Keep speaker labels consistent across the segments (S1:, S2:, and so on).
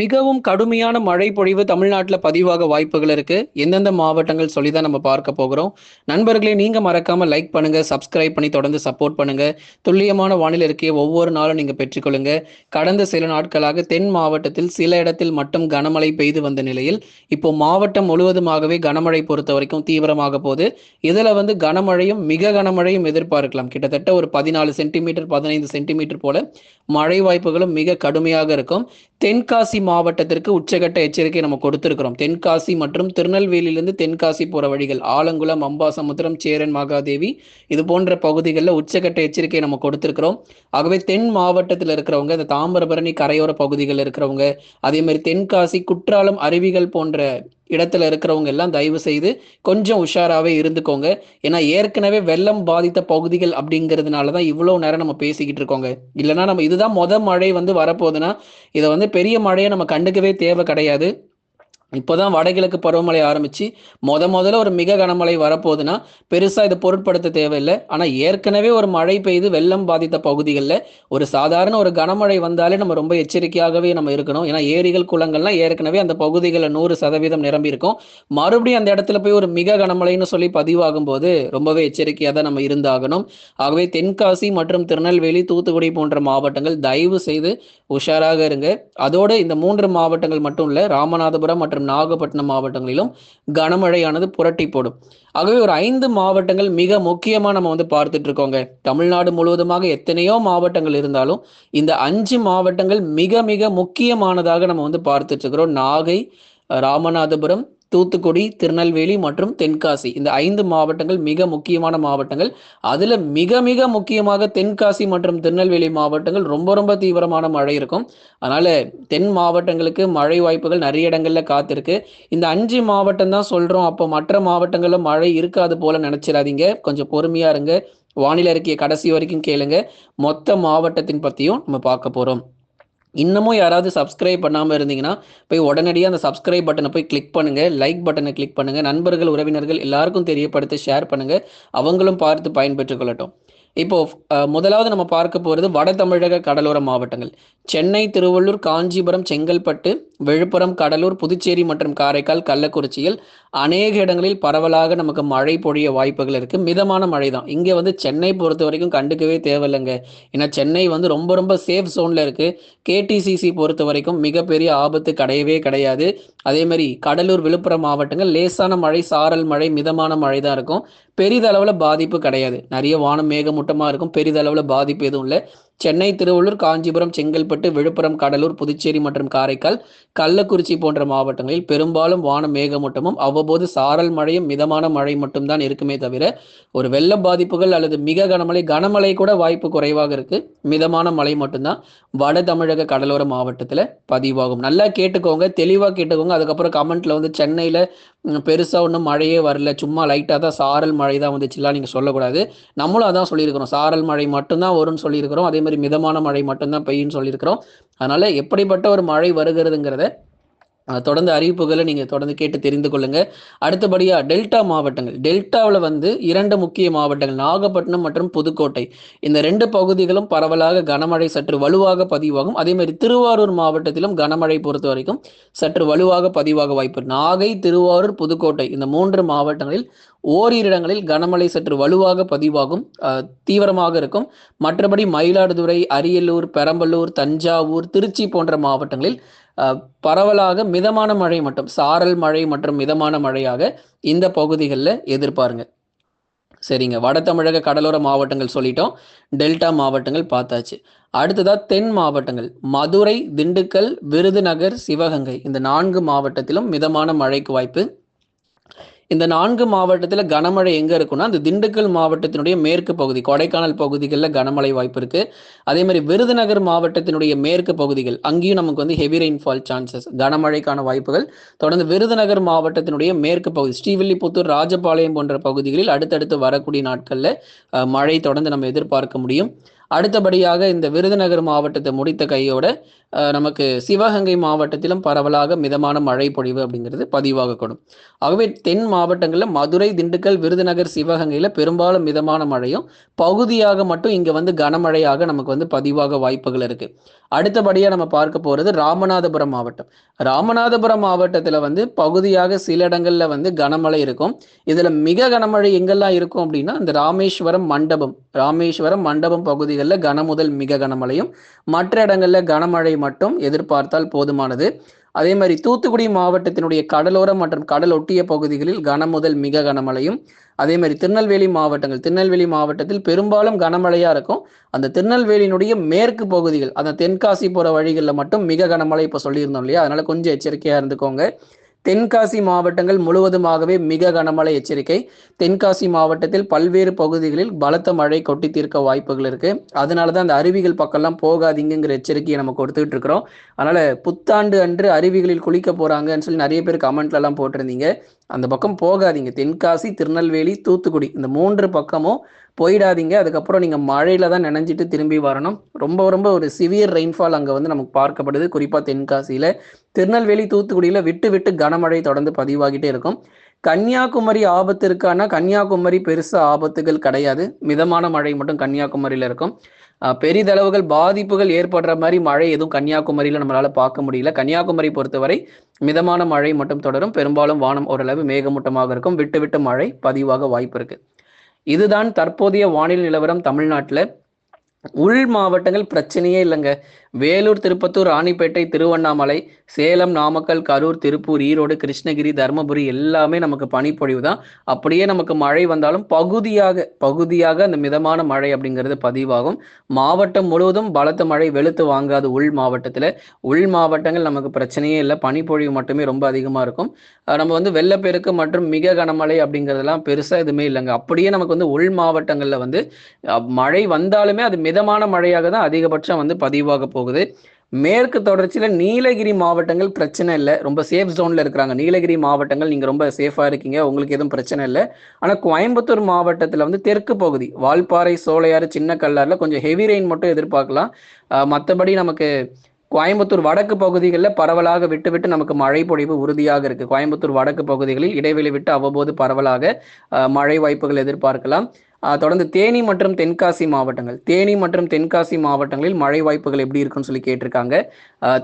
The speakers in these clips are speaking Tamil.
S1: மிகவும் கடுமையான மழை பொழிவு தமிழ்நாட்டில் பதிவாக வாய்ப்புகள் இருக்கு. எந்தெந்த மாவட்டங்கள் சொல்லி தான் நம்ம பார்க்க போகிறோம். நண்பர்களே நீங்க மறக்காம லைக் பண்ணுங்க சப்ஸ்கிரைப் பண்ணி தொடர்ந்து சப்போர்ட் பண்ணுங்க. துல்லியமான வானிலை இருக்கையை ஒவ்வொரு நாளும் நீங்க பெற்றுக்கொள்ளுங்க. கடந்த சில நாட்களாக தென் மாவட்டத்தில் சில இடத்தில் மட்டும் கனமழை பெய்து வந்த நிலையில் இப்போ மாவட்டம் முழுவதுமாகவே கனமழை பொறுத்த வரைக்கும் தீவிரமாக போகுது. இதுல வந்து கனமழையும் மிக கனமழையும் எதிர்பார்க்கலாம். கிட்டத்தட்ட ஒரு பதினாலு சென்டிமீட்டர் பதினைந்து சென்டிமீட்டர் போல மழை வாய்ப்புகளும் மிக கடுமையாக இருக்கும். தென்காசி மாவட்டத்திற்கு உச்சகட்ட எச்சரிக்கை நம்ம கொடுத்திருக்கிறோம். தென்காசி மற்றும் திருநெல்வேலியிலிருந்து தென்காசி போற வழிகள் ஆலங்குளம் அம்பாசமுத்திரம் சேரன் மகாதேவி இது போன்ற பகுதிகளில் உச்சகட்ட எச்சரிக்கை நம்ம கொடுத்திருக்கிறோம். ஆகவே தென் மாவட்டத்தில் இருக்கிறவங்க இந்த தாமிரபரணி கரையோர பகுதிகளில் இருக்கிறவங்க அதே மாதிரி தென்காசி குற்றாலம் அருவிகள் போன்ற இடத்துல இருக்கிறவங்க எல்லாம் தயவு செய்து கொஞ்சம் உஷாராகவே இருந்துக்கோங்க. ஏன்னா ஏற்கனவே வெள்ளம் பாதித்த பகுதிகள் அப்படிங்கிறதுனால தான் இவ்வளோ நேரம் நம்ம பேசிக்கிட்டு இருக்கோங்க. இல்லைன்னா நம்ம இதுதான் மொதல் மழை வந்து வரப்போகுதுன்னா இதை வந்து பெரிய மழையை நம்ம கண்டுக்கவே தேவை கிடையாது. இப்போதான் வடகிழக்கு பருவமழை ஆரம்பிச்சு முத முதல்ல ஒரு மிக கனமழை வரப்போகுதுன்னா பெருசா இதை பொருட்படுத்த தேவையில்லை. ஆனா ஏற்கனவே ஒரு மழை பெய்து வெள்ளம் பாதித்த பகுதிகளில் ஒரு சாதாரண ஒரு கனமழை வந்தாலே நம்ம ரொம்ப எச்சரிக்கையாகவே நம்ம இருக்கணும். ஏன்னா ஏரிகள் குளங்கள்லாம் ஏற்கனவே அந்த பகுதிகளில் நூறு சதவீதம் நிரம்பி இருக்கும். மறுபடியும் அந்த இடத்துல போய் ஒரு மிக கனமழைன்னு சொல்லி பதிவாகும் போது ரொம்பவே எச்சரிக்கையாக தான் நம்ம இருந்தாகணும். ஆகவே தென்காசி மற்றும் திருநெல்வேலி தூத்துக்குடி போன்ற மாவட்டங்கள் தயவு செய்து உஷாராக இருங்க. அதோடு இந்த மூன்று மாவட்டங்கள் மட்டும் இல்லை ராமநாதபுரம் மற்றும் நாகப்பட்டினம் மாவட்டங்களிலும் கனமழையானது புரட்டி போடும். ஆகவே ஒரு ஐந்து மாவட்டங்கள் மிக முக்கியமா நம்ம வந்து பார்த்துட்டு இருக்கோங்க. தமிழ்நாடு முழுவதுமாக எத்தனையோ மாவட்டங்கள் இருந்தாலும் இந்த அஞ்சு மாவட்டங்கள் மிக மிக முக்கியமானதாக நம்ம வந்து பார்த்துட்டு இருக்கிறோம். நாகை ராமநாதபுரம் தூத்துக்குடி திருநெல்வேலி மற்றும் தென்காசி. இந்த ஐந்து மாவட்டங்கள் மிக முக்கியமான மாவட்டங்கள். அதில் மிக மிக முக்கியமாக தென்காசி மற்றும் திருநெல்வேலி மாவட்டங்கள் ரொம்ப ரொம்ப தீவிரமான மழை இருக்கும். அதனால் தென் மாவட்டங்களுக்கு மழை வாய்ப்புகள் நிறைய இடங்களில் காத்திருக்கு. இந்த அஞ்சு மாவட்டம் தான் சொல்கிறோம் அப்போ மற்ற மாவட்டங்களில் மழை இருக்காது போல நினச்சிடாதீங்க. கொஞ்சம் பொறுமையாக இருங்க. வானிலை அறிக்கையை கடைசி வரைக்கும் கேளுங்க. மொத்த மாவட்டத்தின் பற்றியும் நம்ம பார்க்க போகிறோம் இன்னமும் யாராவது சப்ஸ்கிரைப் பண்ணாமல் இருந்தீங்கன்னா போய் உடனடியாக அந்த சப்ஸ்கிரைப் பட்டனை போய் கிளிக் பண்ணுங்க. லைக் பட்டனை கிளிக் பண்ணுங்க. நண்பர்கள் உறவினர்கள் எல்லாருக்கும் தெரியப்படுத்தி ஷேர் பண்ணுங்க. அவங்களும் பார்த்து பயன்பெற்றுக் கொள்ளட்டும். இப்போ முதலாவது நம்ம பார்க்க போகிறது வட தமிழக கடலோர மாவட்டங்கள். சென்னை திருவள்ளூர் காஞ்சிபுரம் செங்கல்பட்டு விழுப்புரம் கடலூர் புதுச்சேரி மற்றும் காரைக்கால் கள்ளக்குறிச்சியில் அநேக இடங்களில் பரவலாக நமக்கு மழை பொழிய வாய்ப்புகள் இருக்கு. மிதமான மழை தான் இங்கே வந்து சென்னை பொறுத்த வரைக்கும் கண்டுக்கவே தேவையில்லைங்க. ஏன்னா சென்னை வந்து ரொம்ப ரொம்ப சேஃப் சோனில் இருக்கு. கேடிசிசி பொறுத்த வரைக்கும் மிகப்பெரிய ஆபத்து கிடையவே கிடையாது. அதே மாதிரி கடலூர் விழுப்புரம் மாவட்டங்கள் லேசான மழை சாரல் மழை மிதமான மழை தான் இருக்கும். பெரிதளவில் பாதிப்பு கிடையாது. நிறைய வானம் மேகமூட்டமாக இருக்கும். பெரிதளவில் பாதிப்பு எதுவும் இல்லை. சென்னை திருவள்ளூர் காஞ்சிபுரம் செங்கல்பட்டு விழுப்புரம் கடலூர் புதுச்சேரி மற்றும் காரைக்கால் கள்ளக்குறிச்சி போன்ற மாவட்டங்களில் பெரும்பாலும் வான மேகமூட்டமும் அவ்வப்போது சாரல் மழையும் மிதமான மழை மட்டும்தான் இருக்குமே தவிர ஒரு வெள்ள பாதிப்புகள் அல்லது மிக கனமழை கனமழை கூட வாய்ப்பு குறைவாக இருக்கு. மிதமான மழை மட்டும்தான். வட தமிழக கடலோர மாவட்டத்தில் பதிவாகும். நல்லா கேட்டுக்கோங்க தெளிவாக கேட்டுக்கோங்க. அதுக்கப்புறம் கமெண்ட்ல வந்து சென்னையில் பெருசாக ஒன்றும் மழையே வரல. சும்மா லைட்டாக தான் சாரல் மழை தான் வந்துச்சுலாம் நீங்கள் சொல்லக்கூடாது. நம்மளும் அதான் சொல்லியிருக்கிறோம். சாரல் மழை மட்டும்தான் வரும்னு சொல்லியிருக்கிறோம். அதே மாதிரி மிதமான மழை மட்டும்தான் பெய்யும்னு சொல்லியிருக்கிறோம். அதனால் எப்படிப்பட்ட ஒரு மழை வருகிறதுங்கிறத தொடர்ந்து அறிவிப்புகளை நீங்கள் தொடர்ந்து கேட்டு தெரிந்து கொள்ளுங்க. அடுத்தபடியாக டெல்டா மாவட்டங்கள். டெல்டாவில் வந்து இரண்டு முக்கிய மாவட்டங்கள் நாகப்பட்டினம் மற்றும் புதுக்கோட்டை. இந்த ரெண்டு பகுதிகளும் பரவலாக கனமழை சற்று வலுவாக பதிவாகும். அதே மாதிரி திருவாரூர் மாவட்டத்திலும் கனமழை பொறுத்த வரைக்கும் சற்று வலுவாக பதிவாக வாய்ப்பு. நாகை திருவாரூர் புதுக்கோட்டை இந்த மூன்று மாவட்டங்களில் ஓரிரு இடங்களில் கனமழை சற்று வலுவாக பதிவாகும். தீவிரமாக இருக்கும். மற்றபடி மயிலாடுதுறை அரியலூர் பெரம்பலூர் தஞ்சாவூர் திருச்சி போன்ற மாவட்டங்களில் பரவலாக மிதமான மழை மட்டும் சாரல் மழை மற்றும் மிதமான மழையாக இந்த பகுதிகளில் எதிர்பாருங்க. சரிங்க. வட தமிழக கடலோர மாவட்டங்கள் சொல்லிட்டோம். டெல்டா மாவட்டங்கள் பார்த்தாச்சு. அடுத்ததா தென் மாவட்டங்கள். மதுரை திண்டுக்கல் விருதுநகர் சிவகங்கை. இந்த நான்கு மாவட்டத்திலும் மிதமான மழைக்கு வாய்ப்பு இந்த நான்கு மாவட்டத்தில் கனமழை எங்கே இருக்குன்னா அந்த திண்டுக்கல் மாவட்டத்தினுடைய மேற்கு பகுதி கொடைக்கானல் பகுதிகளில் கனமழை வாய்ப்பு இருக்கு. அதே மாதிரி விருதுநகர் மாவட்டத்தினுடைய மேற்கு பகுதிகள் அங்கேயும் நமக்கு வந்து ஹெவி ரெயின்ஃபால் சான்சஸ் கனமழைக்கான வாய்ப்புகள். தொடர்ந்து விருதுநகர் மாவட்டத்தினுடைய மேற்கு பகுதி ஸ்ரீவில்லிபுத்தூர் ராஜபாளையம் போன்ற பகுதிகளில் அடுத்தடுத்து வரக்கூடிய நாட்களில் மழை தொடர்ந்து நம்ம எதிர்பார்க்க முடியும். அடுத்தபடியாக இந்த விருதுநகர் மாவட்டத்தை முடித்த கையோட நமக்கு சிவகங்கை மாவட்டத்திலும் பரவலாக மிதமான மழை பொழிவு அப்படிங்கிறது பதிவாகக்கூடும் ஆகவே தென் மாவட்டங்களில் மதுரை திண்டுக்கல் விருதுநகர் சிவகங்கையில் பெரும்பாலும் மிதமான மழையும் பகுதியாக மட்டும் இங்கே வந்து கனமழையாக நமக்கு வந்து பதிவாக வாய்ப்புகள் இருக்குது அடுத்தபடியாக நம்ம பார்க்க போகிறது ராமநாதபுரம் மாவட்டம். ராமநாதபுரம் மாவட்டத்தில் வந்து பகுதியாக சில இடங்களில் வந்து கனமழை இருக்கும். இதில் மிக கனமழை எங்கெல்லாம் இருக்கும் அப்படின்னா இந்த ராமேஸ்வரம் மண்டபம் ராமேஸ்வரம் மண்டபம் பகுதிகளில் கனமுதல் மிக கனமழையும் மற்ற இடங்களில் கனமழை மட்டும் எதிர்பார்த்தால் போதுமானது. அதே மாதிரி தூத்துக்குடி மாவட்டத்தினுடைய கடலோரம் மற்றும் கடல் ஒட்டிய பகுதிகளில் கனமுதல் மிக கனமழையும் அதே மாதிரி திருநெல்வேலி மாவட்டங்கள் திருநெல்வேலி மாவட்டத்தில் பெரும்பாலும் கனமழையா இருக்கும். அந்த திருநெல்வேலியினுடைய மேற்கு பகுதிகள் அந்த தென்காசி போற வழிகளில் மட்டும் மிக கனமழை இப்போ சொல்லியிருந்தோம் இல்லையா? அதனால கொஞ்சம் எச்சரிக்கையா இருந்துக்கோங்க. தென்காசி மாவட்டங்கள் முழுவதுமாகவே மிக கனமழை எச்சரிக்கை. தென்காசி மாவட்டத்தில் பல்வேறு பகுதிகளில் பலத்த மழை கொட்டி தீர்க்க வாய்ப்புகள் இருக்கு. அதனால தான் அந்த அருவிகள் பக்கம்லாம் போகாதீங்கிற எச்சரிக்கையை நம்ம கொடுத்துட்டு இருக்கிறோம். அதனால புத்தாண்டு அன்று அருவிகளில் குளிக்க போறாங்கன்னு சொல்லி நிறைய பேர் கமெண்ட்ல எல்லாம் போட்டிருந்தீங்க. அந்த பக்கம் போகாதீங்க. தென்காசி திருநெல்வேலி தூத்துக்குடி. இந்த மூன்று பக்கமும் போயிடாதீங்க. அதுக்கப்புறம் நீங்கள் மழையில தான் நினைஞ்சிட்டு திரும்பி வரணும். ரொம்ப ரொம்ப ஒரு சிவியர் ரெயின்ஃபால் அங்கே வந்து நமக்கு பார்க்கப்படுது. குறிப்பாக தென்காசியில். திருநெல்வேலி தூத்துக்குடியில் விட்டு விட்டு கனமழை தொடர்ந்து பதிவாகிட்டே இருக்கும். கன்னியாகுமரி ஆபத்து இருக்கான்னா கன்னியாகுமரி பெருசா ஆபத்துகள் கிடையாது. மிதமான மழை மட்டும் கன்னியாகுமரியில் இருக்கும். பெரிதளவுகள் பாதிப்புகள் ஏற்படுற மாதிரி மழை எதுவும் கன்னியாகுமரியில் நம்மளால பார்க்க முடியல. கன்னியாகுமரி பொறுத்தவரை மிதமான மழை மட்டும் தொடரும். பெரும்பாலும் வானம் ஓரளவு மேகமூட்டமாக இருக்கும். விட்டு விட்டு மழை பதிவாக வாய்ப்பு இருக்கு. இதுதான் தற்போதைய வானிலை நிலவரம் தமிழ்நாட்டில். உள் மாவட்டங்கள் பிரச்சனையே இல்லைங்க. வேலூர் திருப்பத்தூர் ராணிப்பேட்டை திருவண்ணாமலை சேலம் நாமக்கல் கரூர் திருப்பூர் ஈரோடு கிருஷ்ணகிரி தருமபுரி எல்லாமே நமக்கு பனிப்பொழிவு தான். அப்படியே நமக்கு மழை வந்தாலும் பகுதியாக பகுதியாக அந்த மிதமான மழை அப்படிங்கிறது பதிவாகும். மாவட்டம் முழுவதும் பலத்த மழை வெளுத்து வாங்காது உள் மாவட்டத்தில். உள் மாவட்டங்கள் நமக்கு பிரச்சனையே இல்லை. பனிப்பொழிவு மட்டுமே ரொம்ப அதிகமாக இருக்கும். நம்ம வந்து வெள்ளப்பெருக்கு மற்றும் மிக கனமழை அப்படிங்கிறதெல்லாம் பெருசாக எதுவுமே இல்லைங்க. அப்படியே நமக்கு வந்து உள் மாவட்டங்களில் வந்து மழை வந்தாலுமே அது மிதமான மழையாக தான் அதிகபட்சம் வந்து பதிவாக போகுது. மேற்கு தொடர்ச்சியில் நீலகிரி மாவட்டங்கள் பிரச்சனை இல்லை. ரொம்ப சேஃப் ஜோனில் இருக்கிறாங்க. நீலகிரி மாவட்டங்கள் நீங்கள் ரொம்ப சேஃபாக இருக்கீங்க. உங்களுக்கு எதுவும் பிரச்சனை இல்லை. ஆனால் கோயம்புத்தூர் மாவட்டத்தில் வந்து தெற்கு பகுதி வால்பாறை சோலையாறு சின்ன கல்லாரில் கொஞ்சம் ஹெவி ரெயின் மட்டும் எதிர்பார்க்கலாம். மற்றபடி நமக்கு கோயம்புத்தூர் வடக்கு பகுதிகளில் பரவலாக விட்டு விட்டு நமக்கு மழை பொழிவு உறுதியாக இருக்கு. கோயம்புத்தூர் வடக்கு பகுதிகளில் இடைவெளி விட்டு அவ்வப்போது பரவலாக மழை வாய்ப்புகள் எதிர்பார்க்கலாம். தொடர்ந்து தேனி மற்றும் தென்காசி மாவட்டங்கள். தேனி மற்றும் தென்காசி மாவட்டங்களில் மழை வாய்ப்புகள் எப்படி இருக்குன்னு சொல்லி கேட்டிருக்காங்க.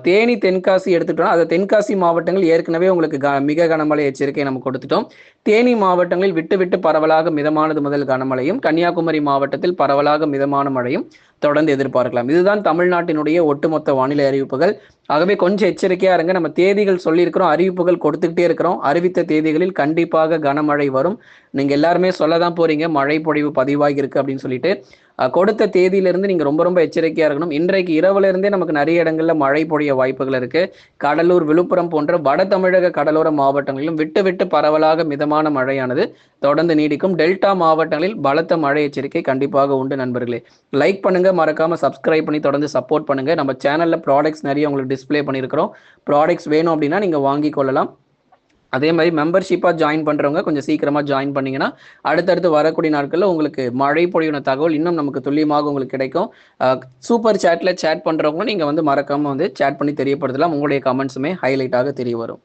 S1: தேனி தென்காசி எடுத்துட்டோம்னா அதை தென்காசி மாவட்டங்கள் ஏற்கனவே உங்களுக்கு க மிக கனமழை எச்சரிக்கை நம்ம கொடுத்துட்டோம். தேனி மாவட்டங்களில் விட்டு விட்டு பரவலாக மிதமானது முதல் கனமழையும் கன்னியாகுமரி மாவட்டத்தில் பரவலாக மிதமான மழையும் தொடர்ந்து எதிர்பார்க்கலாம். இதுதான் தமிழ்நாட்டினுடைய ஒட்டுமொத்த வானிலை அறிவிப்புகள். ஆகவே கொஞ்சம் எச்சரிக்கையா இருங்க. நம்ம தேதிகள் சொல்லியிருக்கிறோம் அறிவிப்புகள் கொடுத்துக்கிட்டே இருக்கிறோம். அறிவித்த தேதிகளில் கண்டிப்பாக கனமழை வரும். நீங்க எல்லாருமே சொல்ல தான் போறீங்க. மழை பொழிவு பதிவாகி இருக்கு அப்படின்னு சொல்லிட்டு. கொடுத்த தேதியிலிருந்து நீங்கள் ரொம்ப ரொம்ப எச்சரிக்கையாக இருக்கணும். இன்றைக்கு இரவுல இருந்தே நமக்கு நிறைய இடங்களில் மழை பொழிய வாய்ப்புகள் இருக்கு. கடலூர் விழுப்புரம் போன்ற வட தமிழக கடலோர மாவட்டங்களிலும் விட்டு விட்டு பரவலாக மிதமான மழையானது தொடர்ந்து நீடிக்கும். டெல்டா மாவட்டங்களில் பலத்த மழை எச்சரிக்கை கண்டிப்பாக உண்டு நண்பர்களே. லைக் பண்ணுங்க மறக்காம சப்ஸ்கிரைப் பண்ணி தொடர்ந்து சப்போர்ட் பண்ணுங்க. நம்ம சேனல்ல ப்ராடக்ட்ஸ் நிறைய உங்களுக்கு டிஸ்பிளே பண்ணியிருக்கிறோம். ப்ராடக்ட்ஸ் வேணும் அப்படின்னா நீங்க வாங்கி கொள்ளலாம். அதே மாதிரி மெம்பர்ஷிப்பாக ஜாயின் பண்ணுறவங்க கொஞ்சம் சீக்கிரமாக ஜாயின் பண்ணிங்கன்னா அடுத்தடுத்து வரக்கூடிய நாட்களில் உங்களுக்கு மழை பொழிவின தகவல் இன்னும் நமக்கு துல்லியமாக உங்களுக்கு கிடைக்கும். சூப்பர் சேட்டில் சேட் பண்ணுறவங்களும் நீங்கள் வந்து மறக்காமல் வந்து சேட் பண்ணி தெரியப்படுத்தலாம். உங்களுடைய கமெண்ட்ஸுமே ஹைலைட்டாக தெரிய வரும்.